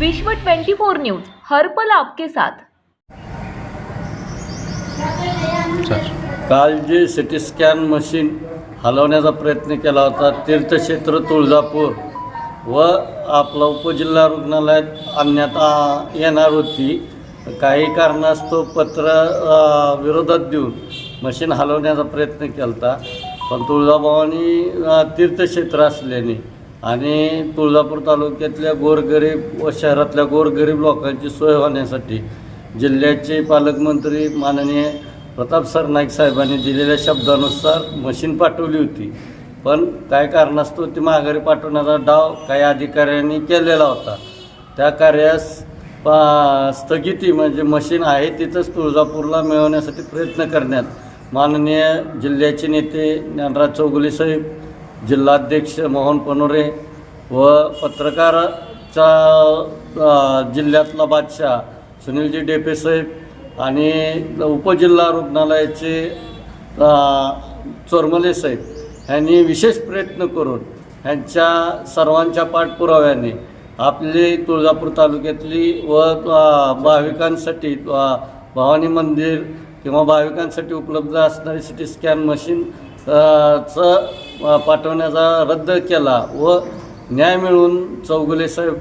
विश्व 24 न्यूज हर पल आपके साथ. काल जे सिटी टी स्कॅन मशीन हलवण्याचा प्रयत्न केला होता. तीर्थक्षेत्र तुळजापूर व आपला उपजिल्हा रुग्णालयात आणण्यात येणार होती. काही कारणास्तव पत्र विरोधात देऊन मशीन हलवण्याचा प्रयत्न केला होता पण तुळजाभवानी तीर्थक्षेत्र असल्याने आणि तुळजापूर तालुक्यातल्या गोरगरीब व शहरातल्या गोरगरीब लोकांची सोय होण्यासाठी जिल्ह्याचे पालकमंत्री माननीय प्रताप सरनाईक साहेबांनी दिलेल्या शब्दानुसार मशीन पाठवली होती. पण काय कारणास्तव ती माघारी पाठवण्याचा डाव काही अधिकाऱ्यांनी केलेला होता. त्या कार्यास पा स्थगिती म्हणजे मशीन आहे तिथंच तुळजापूरला मिळवण्यासाठी प्रयत्न करण्यात माननीय जिल्ह्याचे नेते ज्ञानराज चौगुले साहेब जिल्हाध्यक्ष मोहन पनोरे व पत्रकाराचा जिल्ह्यातला बादशाह सुनीलजी डेपेसाहेब आणि उपजिल्हा रुग्णालयाचे चोरमले साहेब यांनी विशेष प्रयत्न करून ह्यांच्या सर्वांच्या पाठपुराव्याने आपली तुळजापूर तालुक्यातली व भाविकांसाठी भवानी मंदिर किंवा भाविकांसाठी उपलब्ध असणारी सिटी स्कॅन मशीन चं पाठवण्याचा रद्द केला व न्याय मिळवून चौगुले साहेब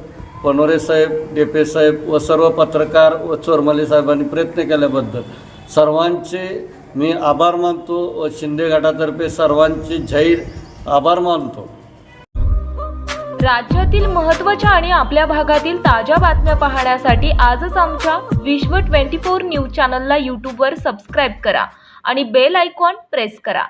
पनोरे साहेब डेपे साहेब व सर्व पत्रकार व चोरमले साहेबांनी प्रयत्न केल्याबद्दल सर्वांचे मी आभार मानतो व शिंदे गटातर्फे सर्वांचे जाहीर आभार मानतो. राज्यातील महत्त्वाच्या आणि आपल्या भागातील ताज्या बातम्या पाहण्यासाठी आजच आमच्या विश्व 24 न्यूज चॅनलला यूट्यूबवर सबस्क्राईब करा आणि बेल आयकॉन प्रेस करा.